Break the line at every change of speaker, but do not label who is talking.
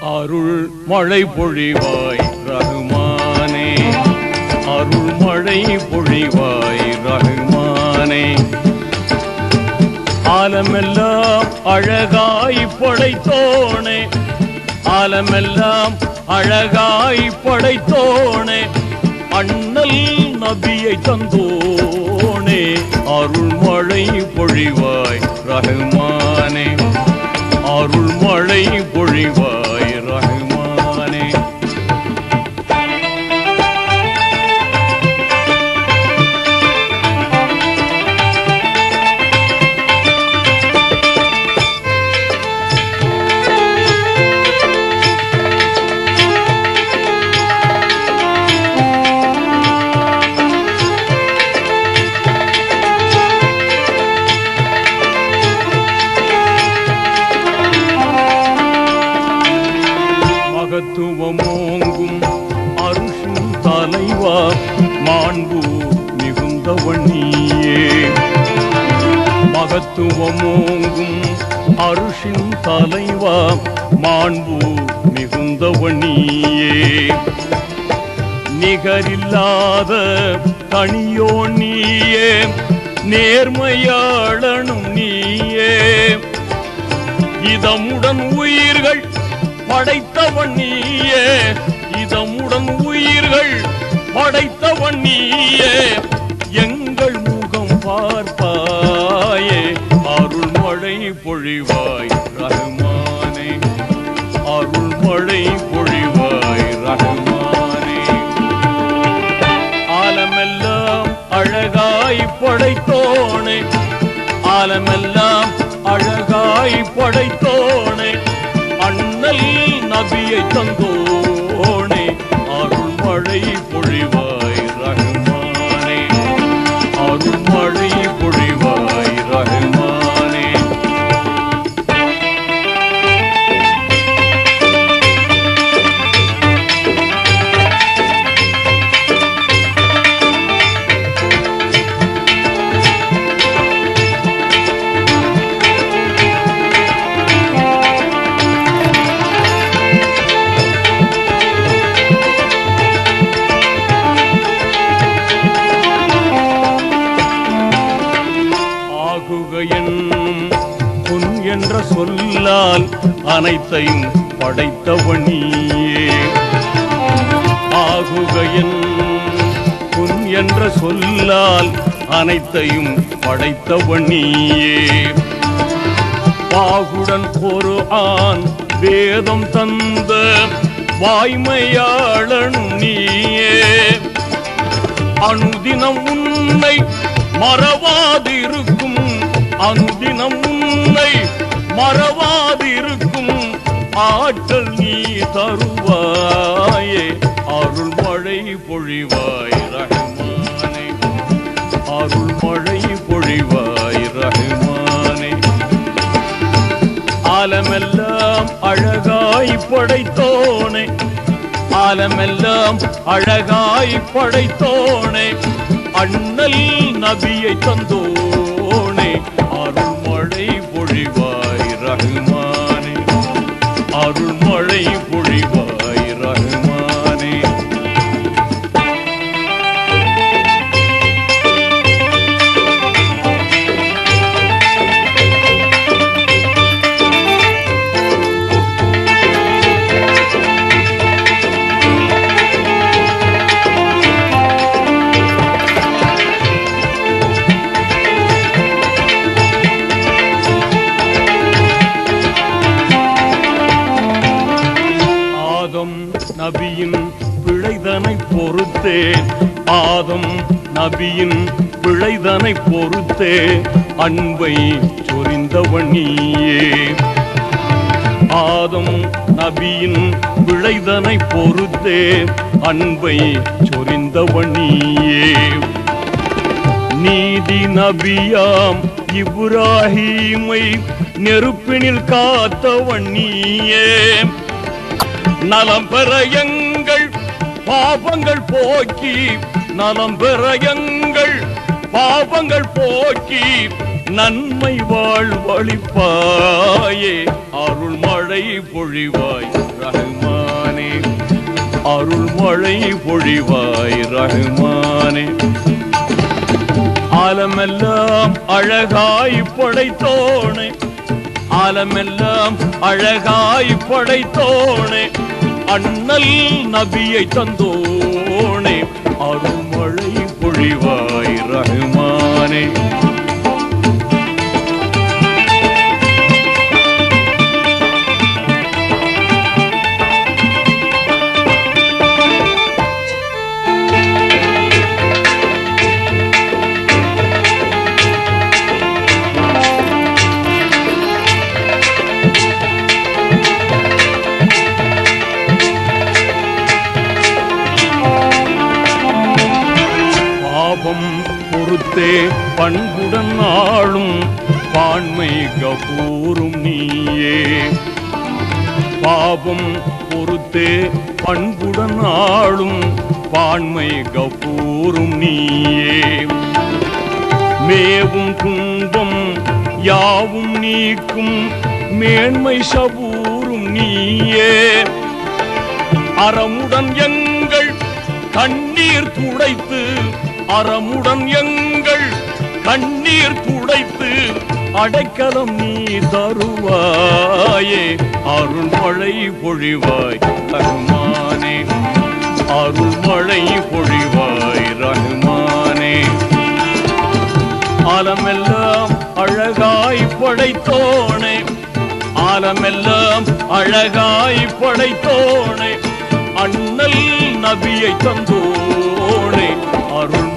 அருள் மழை பொழிவாய் ரகுமானே. அருள் மழை பொழிவாய் ரகுமானே. ஆலமெல்லாம் அழகாய் படைத்தோனே. ஆலமெல்லாம் அழகாய் படைத்தோனே. அண்ணல் நபியை தந்தோனே. அருள் மழை பொழிவாய் ரகுமானே. அருள் மழை பொழிவாய் அன்பு மிகுந்தவண்ணியே மகத்துவமோங்கும் அருஷின் தலைவா மாண்பு மிகுந்தவண்ணியே நிகரில்லாத தனியோ நீயே நேர்மையாளனும் நீயே. இதமுடன் உயிர்கள் படைத்தவன் நீயே. மழை பொழிவாய் ரகுமானே. ஆலமெல்லாம் அழகாய் படைத்தோனே. ஆலமெல்லாம் அழகாய் படைத்தோனே. அண்ணல் நபியை தந்தோ ஆகுக என்னும் பொன் என்ற சொல்லால் அனைத்தையும் படைத்தவனியே. ஆகுக என்னும் பொன் என்ற சொல்லால் அனைத்தையும் படைத்தவனியே. பாகுடன் ஒரு ஆண் வேதம் தந்த வாய்மையாளன் நீயே. அனுதினம் உன்னை மறவாதிருக்கும் அனுதினம் உன்னை மறவாதிருக்கும் ஆற்றல் நீ தருவாயே. அருள் மழை பொழிவாய் ரஹ்மானே. அருள் மழை பொழிவாய் ரஹ்மானே. ஆலமெல்லாம் அழகாய் படைத்தோனே. ஆலமெல்லாம் அழகாய் படைத்தோனே. அண்ணல் நபியை தந்தோனே. அருள்மழை பொழிவாய் ரகுமானே. அருள் பொறுத்தே ஆதம் நபியின் பிழைதனை பொறுத்தே. அன்பை சொரிந்தவன் நீயே. ஆதம் நபியின் விளைதனை பொறுத்தே. அன்பை சொரிந்தவன் நீயே. நீதி நபியாம் இப்ராஹீமை நெருப்பினில் காத்தவன் நீயே. நலம் பெற எங்க பாவங்கள் போக்கி நலம் பெற எங்கள் பாபங்கள் போக்கி நன்மை வாழ்வழிப்பாயே அருள் மழை பொழிவாய் ரகுமானே. அருள் மழை பொழிவாய் ரகுமானே. ஆலமெல்லாம் அழகாய் படைத்தோனே. ஆலமெல்லாம் அழகாய் படைத்தோனே. அண்ணல் நபியை தந்தோனே. அருள்மழை பொழிவாய் ரகுமானே. பொறுத்தே பண்புடன் ஆளும் பான்மை கபூரும் நீயே. பாவம் பொறுத்தே பண்புடன் ஆளும் பான்மை கபூரும் நீயே. மேவும் துன்பம் யாவும் நீக்கும் மேன்மை சபூரும் நீயே. அறமுடன் எங்கள் கண்ணீர் துடைத்து அறமுடன் எங்கள் கண்ணீர் துடைத்து அடைக்கலம் நீ தருவாயே. அருள்மழை பொழிவாய் ரகுமானே அருள்மழை பொழிவாய் ரகுமானே. ஆலமெல்லாம் அழகாய் படைத்தோனே. ஆலமெல்லாம் அழகாய் படைத்தோனே. அண்ணல் நபியை தந்தோனே. அருள்